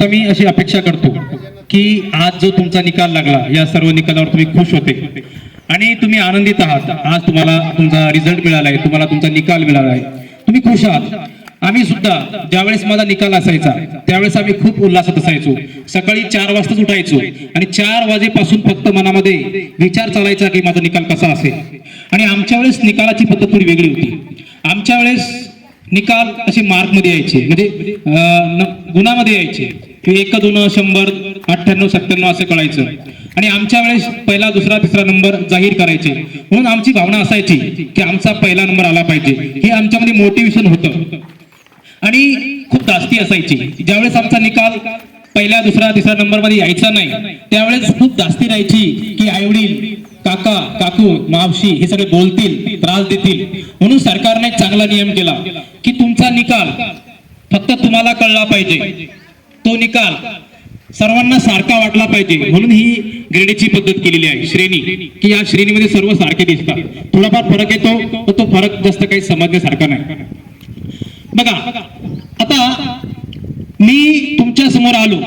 आता मी अशी अपेक्षा करतो की आज जो तुमचा निकाल लागला या सर्व निकालावर तुम्ही खुश होते. आणि तुम्ही आनंदित आहात. आज तुम्हाला तुमचा रिझल्ट मिळाला आहे तुम्हाला तुमचा निकाल मिळाला आहे. तुम्ही खुश आहात. आम्ही सुद्धा ज्यावेळेस माझा निकाल असायचा त्यावेळेस आम्ही खूप उल्हासात असायचो. सकाळी चार वाजताच उठायचो आणि चार वाजेपासून फक्त मनामध्ये विचार चालायचा की माझा निकाल कसा असेल. आणि आमच्या वेळेस निकालाची पद्धत थोडी वेगळी होती. आमच्या वेळेस निकाल असे मार्कमध्ये यायचे. म्हणजे गुणामध्ये यायचे. एक दोन शंभर अठ्ठ्याण्णव सत्त्याण्णव असं कळायचं. आणि आमच्या वेळेस पहिला दुसरा तिसरा नंबर जाहीर करायचे. म्हणून आमची भावना असायची की आमचा पहिला नंबर आला पाहिजे. हे आमच्यामध्ये मोटिवेशन होतं. आणि खूप जास्ती असायची. ज्यावेळेस आमचा निकाल पहिल्या दुसऱ्या तिसऱ्या नंबरमध्ये यायचा नाही त्यावेळेस खूप जास्ती राहायची की आईवडील काका काकू मावशी हे सगळे बोलतील त्रास देतील. म्हणून सरकारने एक चांगला नियम केला की तुमचा निकाल फक्त तुम्हाला कळला पाहिजे. तो निकाल सर्वांना सारखा वाटला पाहिजे. म्हणून ही ग्रेडीची पद्धत केलेली आहे. श्रेणी. की या श्रेणीमध्ये सर्व सारखे दिसतात. थोडाफार फरक येतो तर तो फरक जास्त काही समजण्यासारखा नाही. बघा आता मी तुमच्यासमोर आलो.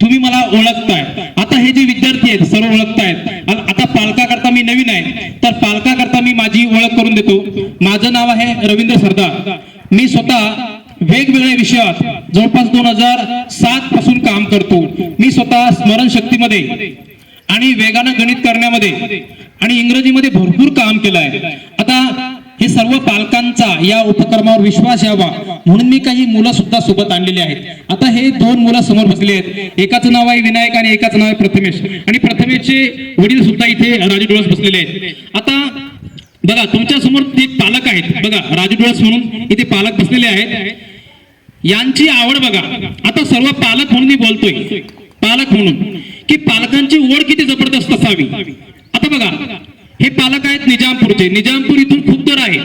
तुम्ही मला ओळखताय. आता हे जे विद्यार्थी आहेत सर्व ओळखतायत. आता पालकाकरता मी नवीन आहे. तर पालकाकरता मी माझी ओळख करून देतो. माझं नाव आहे रवींद्र सरदार. मी स्वतः वेगवेगळ्या विषयात जवळपास दोन हजार करतो. मी स्वतः स्मरणशक्तीमध्ये आणि वेगानं गणित करण्यामध्ये आणि इंग्रजीमध्ये भरपूर काम केलं आहे आता हे सर्व पालकांचा या उपक्रमावर विश्वास यावा म्हणून मी काही मुलं सुद्धा सोबत आणलेली आहेत. आता हे दोन मुलं समोर बसले आहेत. एकाचं नाव आहे विनायक आणि एकाचं नाव आहे प्रथमेश. आणि प्रथमेशचे वडील सुद्धा इथे राजू डोळस बसलेले आहेत. आता बघा तुमच्यासमोर ते पालक आहेत बघा राजू डोळस म्हणून इथे पालक बसलेले आहेत. यांची आवड बघा. आता सर्व पालक म्हणून मी बोलतोय. पालक म्हणून. की पालकांची ओढ किती जबरदस्त असावी. आता बघा. हे पालक आहेत निजामपूरचे. निजामपूर इथून खूप दूर आहे.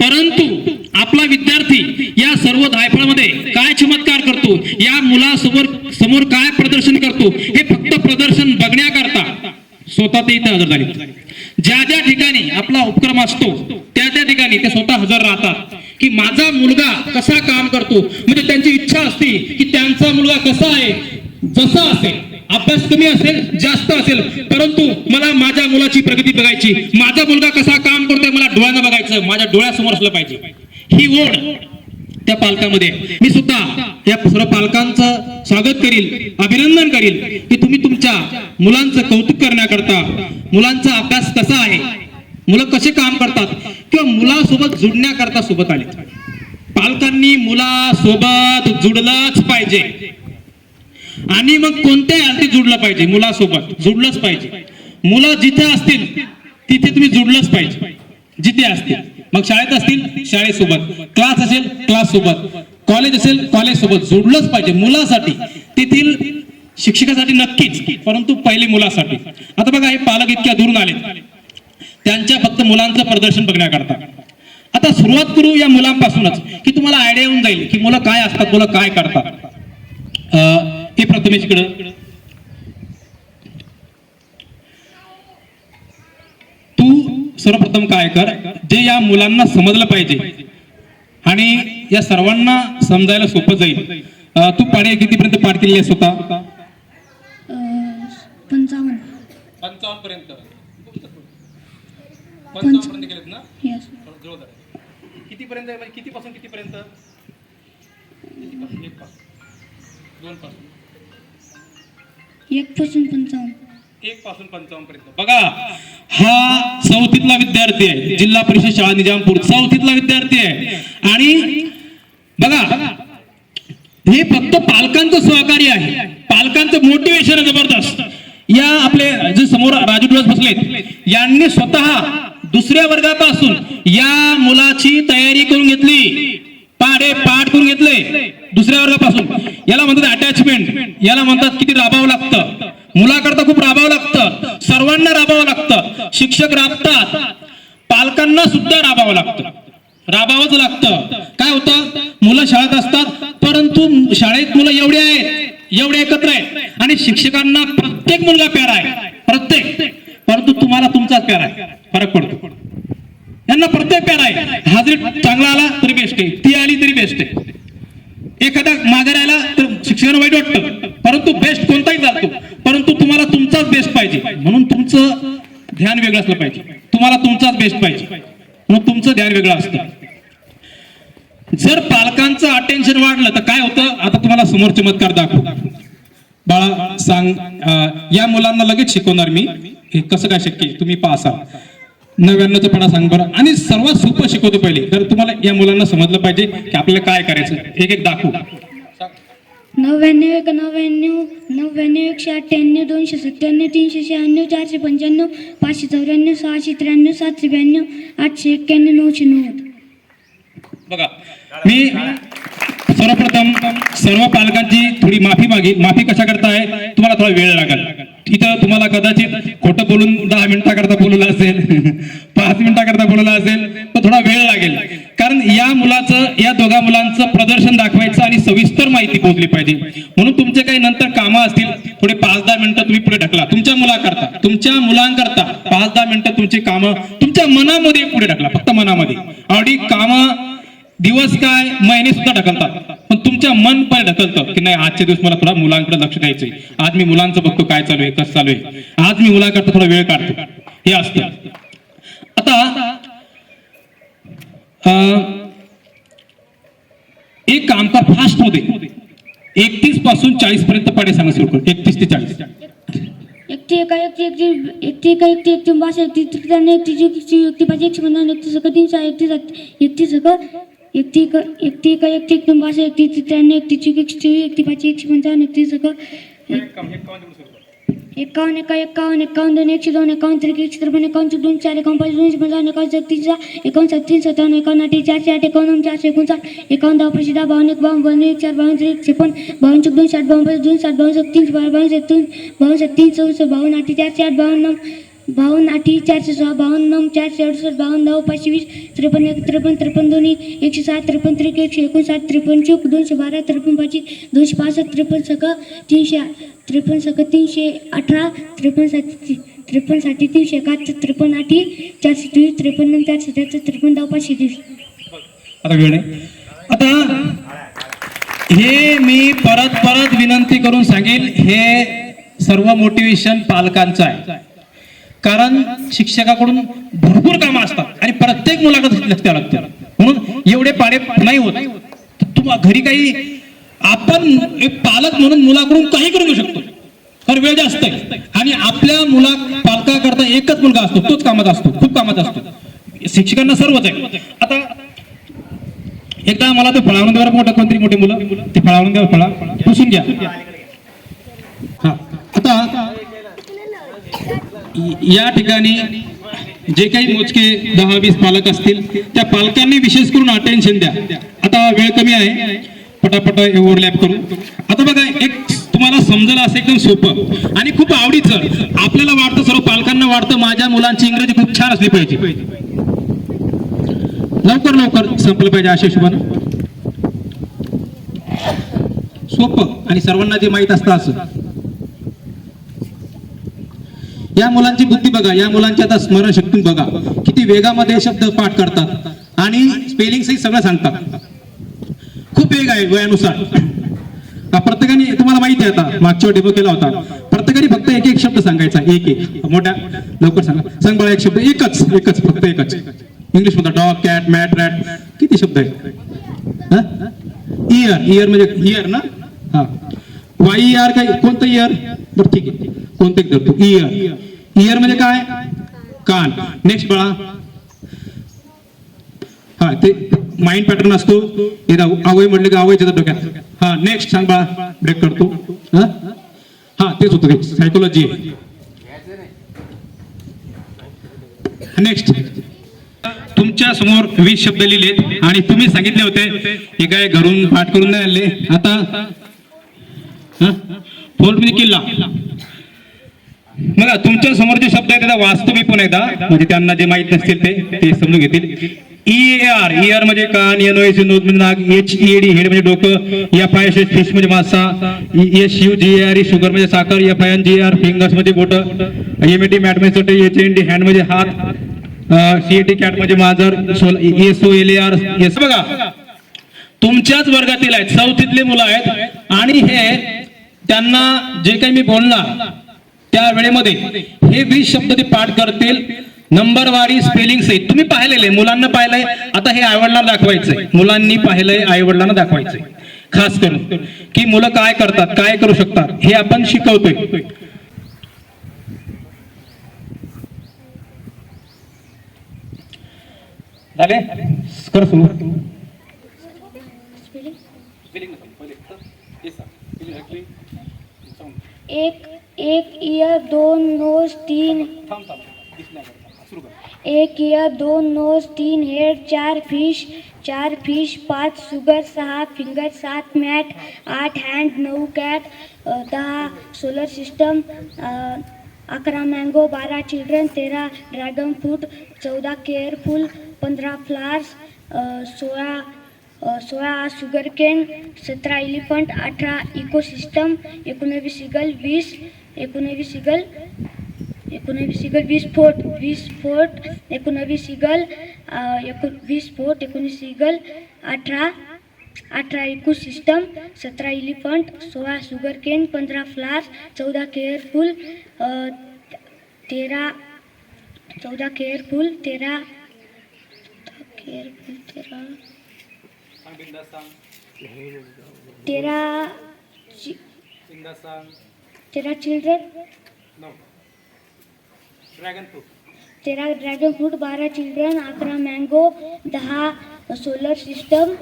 परंतु आपला विद्यार्थी या सर्व धायफळमध्ये काय चमत्कार करतो? या मुलासमोर समोर काय प्रदर्शन करतो? हे फक्त प्रदर्शन बघण्याकरता. स्वतः ते इथे हजर झाले. ज्या ज्या ठिकाणी आपला उपक्रम असतो त्या त्या ठिकाणी ते स्वतः हजर राहतात. की माझा मुलगा कसा काम करतो? म्हणजे त्यांची इच्छा असते की त्यांचा मुलगा कसा आहे जसा असेल. अभ्यास कमी असेल जास्त असेल. परंतु मला माझ्या मुलाची प्रगती बघायची माझा मुलगा कसा काम करतोय मला डोळ्यानं बघायचं माझ्या डोळ्यासमोर असलं पाहिजे. ही ओढ त्या पालकामध्ये. मी सुद्धा या सर्व पालकांचं स्वागत करील अभिनंदन करील की तुम्ही तुमच्या मुलांचं कौतुक करण्याकरता मुलांचा अभ्यास कसा आहे मुलं कसे काम करतात किंवा मुलासोबत जुडण्याकरता सोबत आले. पालकांनी मुलासोबत जुडलंच पाहिजे. आणि मग कोणत्याही अर्थी जुडलं पाहिजे मुलासोबत जुडलंच पाहिजे. मुलं जिथे असतील तिथे तुम्ही जुडलंच पाहिजे. जिथे असतील. मग शाळेत असतील शाळेसोबत. क्लास असेल क्लास सोबत कॉलेज असेल कॉलेज सोबत जोडलंच पाहिजे. मुलासाठी. तेथील शिक्षकासाठी नक्कीच परंतु पहिले मुलासाठी. आता बघा हे पालक इतक्या दूरून आले त्यांच्या फक्त मुलांचं प्रदर्शन बघण्याकरता. आता सुरुवात करू या मुलांपासूनच की तुम्हाला आयडिया येऊन जाईल की मुलं काय असतात मुलं काय करतात. हे प्रथमेश इकडं. तू सर्वप्रथम काय कर जे या मुलांना समजलं पाहिजे आणि या सर्वांना समजायला सोपं जाईल. तू पाढे कितीपर्यंत पाठ केलेली आहे स्वतः? पंचावन्न पंचावन्न. पर्यंत पंचावन्न गेलेत ना? यस किती पर्यंत म्हणजे किती पासून किती पर्यंत एक पासून दोन पासून एक पासून पंचावन्न. एक पासून पंचावन्न पर्यंत. बघा हा चौथीतला विद्यार्थी आहे. जिल्हा परिषद शाळा निजामपूर. चौथीतला विद्यार्थी आहे. आणि बघा हे फक्त पालकांचं सहकार्य आहे. पालकांचं मोटिवेशन आहे जबरदस्त. या आपले जे समोर राजू डोळस बसलेत यांनी स्वतः दुसऱ्या वर्गापासून या मुलाची तयारी करून घेतली. पाडे पाठ करून घेतले. दुसऱ्या वर्गापासून. याला म्हणतात अटॅचमेंट याला म्हणतात किती राबावं लागतं. मुलाकरता खूप राबावं लागतं. सर्वांना राबावं लागतं. शिक्षक राबतात. पालकांना सुद्धा राबावं लागतं. राबावंच लागतं. काय होतं? मुलं शाळेत असतात परंतु शाळेत मुलं एवढे आहेत एवढे एकत्र आहेत. आणि शिक्षकांना प्रत्येक मुलगा प्यारा आहे. प्रत्येक. तुम्हाला प्यारा आहे. फरक पडतो. यांना प्रत्येक प्यारा आहे. हाजरी चांगला आला तरी बेस्ट आहे. ती आली तरी बेस्ट आहे. एखादा माघार आला तर शिक्षण वाईट वाटतं. परंतु बेस्ट कोणताही जातो. परंतु तुम्हाला तुमचाच बेस्ट पाहिजे. म्हणून तुमचं ध्यान वेगळं असलं पाहिजे. तुम्हाला तुमचाच बेस्ट पाहिजे. म्हणून तुमचं ध्यान वेगळं असतं. जर पालकांचं अटेन्शन वाढलं तर काय होतं? आता तुम्हाला समोर चमत्कार दाखव. बाळा सांग या मुलांना लगेच शिकवणार मी. हे कसं काय शक्य आहे? तुम्ही पासा नव्याण्णवचं पणा सांग बरं. आणि सर्वात सोपं शिकवतो पहिले. तर तुम्हाला या मुलांना समजलं पाहिजे की आपल्याला काय करायचं एक एक दाखवू. नव्याण्णव एक नव्याण्णव नव्याण्णव एकशे अठ्ठ्याण्णव दोनशे सत्त्याण्णव तीनशे शहाण्णव चारशे पंच्याण्णव पाचशे चौऱ्याण्णव सहाशे त्र्याण्णव सातशे ब्याण्णव आठशे एक्क्याण्णव नऊशे नव्वद. बघा मी सर्वप्रथम सर्व पालकांची थोडी माफी मागी माफी कशा करताय? तुम्हाला थोडा वेळ लागेल. इथं तुम्हाला कदाचित खोटं बोलून दहा मिनिटाकरता बोलवलं असेल पाच मिनिटाकरता बोलवलं असेल तर थोडा वेळ लागेल. कारण या मुलाचं या दोघा मुलांचं प्रदर्शन दाखवायचं आणि सविस्तर माहिती पोहोचली पाहिजे. म्हणून तुमचे काही नंतर कामं असतील थोडे पाच दहा मिनिटं तुम्ही पुढे ढकला. तुमच्या मुलाकरता तुमच्या मुलांकरता पाच दहा मिनिटं तुमची कामं तुमच्या मनामध्ये पुढे ढकला फक्त मनामध्ये. आवडी कामं दिवस काय महिने सुद्धा ढकलतात पण तुमच्या मन पण ढकलतं की नाही आजचे दिवस मला थोडा मुलांकडे लक्ष द्यायचंय आज मी मुलांचं बघतो काय चालू आहे कसं चालू आहे आज मी मुलांकडे थोडा वेळ काढतो हे असतं आता एक कामकार फास्टमध्ये एकतीसपासून चाळीस पर्यंत पाडे सांगा सुरू कर एकतीस ते चाळीस एकटी एका एकटी एकटी एकटी एका एकटी एकटी भाषा एकटी त्रिकटाने एकटी एकटी एकटी पाहिजे एकशे पंधरा एकटी सगळं तीनशे एकटी जात एकटी सगळं एकटी एक एकटी एका एकटी एकटी भाषा एकटी त्रिकटाने एकटी चुक एकशे एकटी पाहिजे एकशे पंचावन्न एकटी सगळं एकावन्न एका एकावन्न एकावन्न दोन एकशे दोन एकावन्न त्रिक एकशे त्रेपन्न एकावन्न दोन चार एकावन्न पाच दोनशे पंचावन्न एकावन्न छत्तीस एकावन्न छत्तीस सत्तावन्न एकावन्न अठ्ठे चारशे आठ एकावन्न चारशे एकोणसाठ एकावन्न दहा पाचशे दहा बावन्न एक बावन्न बावन्न एक चार बावन्न त्रिक छप्पन्न बावन्न चौक दोन साठ बावन्न पाच दोन साठ बावन्न सत्तीस बारा बावन्न सत्तून बावन्न सत्तीस चौसष्ट बावन्न अठ्ठे चारशे आठ बावन्न नऊ बावन्न अठ्ठे चारशे सहा बावन्न नऊ चारशे अडुसष्ट बावन्न दहा पाचशे वीस त्रेपन्न एक त्रेपन्न त्रेपन्न दोन्ही एकशे सात त्रेपन्न त्रिक एकशे एकोणसाठ त्रेपन्न चौक दोनशे बारा त्रेपन्न पाचशे दोनशे पासष्ट त्रेपन्न सगळं तीनशे त्रेपन्न सगळं तीनशे अठरा त्रेपन्नसाठी त्रेपन्नसाठी तीनशे एकाहत्तर त्रेपन्न आठी चारशे तीस त्रेपन्न चारशे त्र्याहत्तर त्रेपन्न दहा पाचशे तीस. आता आता हे मी परत परत विनंती करून सांगेल हे सर्व मोटिवेशन पालकांचं आहे. कारण शिक्षकाकडून भरपूर कामं असतात आणि प्रत्येक मुलाकडे लक्ष द्यावं लागतं म्हणून एवढे पाडे नाही होत. तुम्हा घरी काही आपण एक पालक म्हणून मुलाकडून काही करू शकतो. तर वेळ जास्त आहे. आणि आपल्या मुला पालकाकरता एकच मुलगा असतो. तोच कामात असतो. खूप कामात असतो. शिक्षकांना सर्वच आहे. आता एकदा मला ते फळावून द्या मोठं कोणतरी मोठे मुलं ते फळावून द्या फळा. पुसून घ्या हा आता या ठिकाणी जे काही मोजके दहा वीस पालक असतील त्या पालकांनी विशेष करून अटेन्शन द्या. आता वेळ कमी आहे. पटापट ओव्हरलॅप करून आता बघा एक तुम्हाला समजलं असं एकदम सोपं आणि खूप आवडीचं. आपल्याला वाटतं सर्व पालकांना वाटतं माझ्या मुलांची इंग्रजी खूप छान असली पाहिजे. लवकर लवकर संपलं पाहिजे अशा हिशोबानं. सोपं आणि सर्वांना जे माहीत असतं असं. या मुलांची बुद्धी बघा या मुलांची आता स्मरणशक्ती बघा. किती वेगामध्ये शब्द पाठ करतात. आणि स्पेलिंग सहित सगळं सांगतात. खूप वेग आहे वयानुसार. प्रत्येकाने तुम्हाला माहिती आहे आता मागच्या डेमो केला होता. प्रत्येकाने फक्त एक एक शब्द सांगायचा एक एक मोठ्या लवकर सांगा. सांग बाळा एक शब्द एकच एकच फक्त एकच. इंग्लिशमध्ये डॉग कॅट मॅट रॅट किती शब्द आहेत? इयर इयर म्हणजे इयर ना? हा. वाई आर काय? कोणतं इयर बरं ठीक आहे. कोणते धरतो इयर इयर म्हणजे काय? कान. नेक्स्ट बळा हा ते माइंड पॅटर्न असतो. आवय म्हणले म्हटलं की अवय येतात डोक्यात. हा नेक्स्ट सांग बाळा ब्रेक करतो. हा? तेच होतं सायकोलॉजी नेक्स्ट तुमच्यासमोर वीस शब्द लिहिले आणि तुम्ही सांगितले होते. हे काय घरून पाठ करून नाही आणले आता? फोल्ड म्हणजे किल्ला. बघा तुमच्यासमोर जे शब्द आहे त्याचा वास्तव मी पण एकदा म्हणजे त्यांना जे माहीत नसतील ते ते समजून घेतील. ई आर ई आर म्हणजे कान एन ओ एस म्हणजे नाग एच ई डी हेड म्हणजे डोकं एफ आय एस फिश म्हणजे मासा S U G A R sugar म्हणजे साखर F I N G R fingers म्हणजे बोट एम ए टी मॅट म्हणजे एच एन डी हँड म्हणजे हात सी ए टी कॅट म्हणजे माजर S O L A e, R S बघा तुमच्याच वर्गातील आहेत चौथीतले मुलं आहेत आणि हे त्यांना जे काही मी बोलणार त्या वेळेमध्ये हे वीस शब्द ते पाठ करतील नंबरवारी स्पेलिंग सहित तुम्ही पाहिलेले मुलांना पाहिलंय. आता हे आईवडिलांना दाखवायचंय. मुलांनी पाहिलंय आईवडिलांना दाखवायचंय. खास करून की मुलं काय करतात काय करू शकतात हे आपण शिकवतोय. झाले? कर सुरू. एक एक इयर दोन नोज तीन. एक इयर दोन नोज तीन हेड चार फिश चार फिश पाच सुगर सहा फिंगर सात मॅट आठ हँड नऊ कॅट दहा सोलर सिस्टम अकरा मँगो बारा चिल्ड्रन तेरा ड्रॅगन फ्रूट चौदा केअरफुल पंधरा फ्लावर्स अ, सोळा सोळा शुगर केन सतरा एलिफंट अठरा इकोसिस्टम एकोणवीस इगल वीस एकोणवीस इगल एकोणवीस इगल वीस फोर्ट वीस फोर्ट एकोणवीस इगल अ, एको वीस फोर्ट एकोणीस इगल अठरा अठरा इकोसिस्टम सतरा एलिफंट सोळा शुगर केन पंधरा फ्लावर्स चौदा केअरफुल तेरा चौदा केअरफुल तेरा केअरफुल तेरा तेरा चि- तेरा चिल्ड्रन ड्रॅगन फ्रूट तेरा ड्रॅगन फ्रूट बारा चिल्ड्रन अकरा मँगो दहा सोलर सिस्टम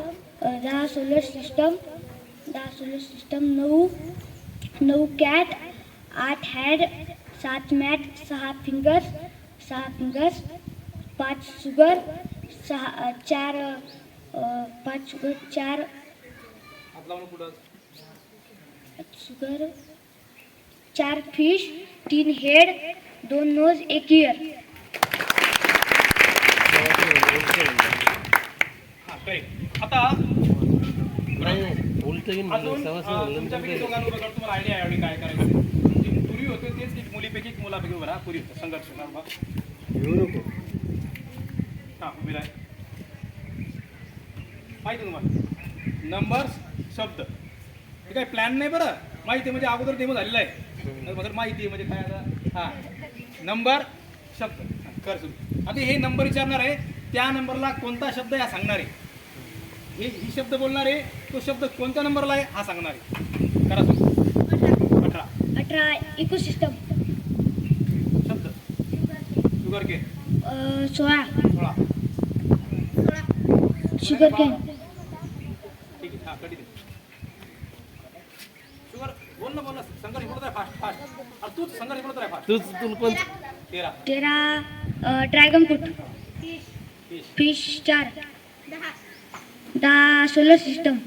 दहा सोलर सिस्टम दहा सोलर सिस्टम नऊ नऊ कॅट आठ हॅड सात मॅट सहा फिंगर्स सहा फिंगर्स पाच शुगर सहा चार पाच शुगर चार शुगर चार फिश तीन हेड दोन नोज एक इयर आता तुम्हाला आयडिया आहे आणि काय करायचं होते तेच एक मुलीपैकी एक मुलापैकी उभं होतं. संघर्ष हा उभी राहा. माहिती तुम्हाला? नंबर्स शब्द. हे काही प्लॅन नाही बरं. माहिती आहे म्हणजे अगोदर डेमो झालेला आहे. बघा माहिती आहे म्हणजे काय आता? हा. नंबर शब्द. कर सुरू. आता हे नंबर विचारणार आहे त्या नंबरला कोणता शब्द आहे हा सांगणार आहे. हे ही शब्द बोलणार आहे तो शब्द कोणत्या नंबरला आहे हा सांगणार आहे. करा सुरू. अठरा. अठरा इकोसिस्टम शब्द. शुगर केन सोळा. सोळा. शुगर केन ठीक आहे हा कधी शुगर बोल ना बोल ना. Fast fast. अरे तूच फास्ट. तूच कोण? तेरा. तेरा ड्रॅगन फ्रूट. फिश चार. दहा सोलर सिस्टम.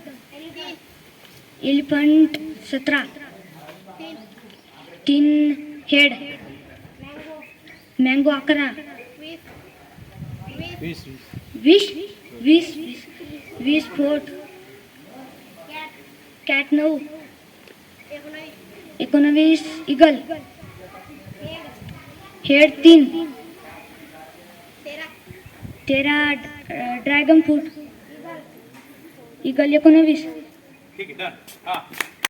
एलिफंट सतरा. तीन हेड. मँगो अकरा. वीस वीस. वीस वीस वीस वीस फोर्ट कॅट नऊ. एकोणवीस इगल. हेड तीन. तेरा ड्रैगन फ्रूट. इगल हा.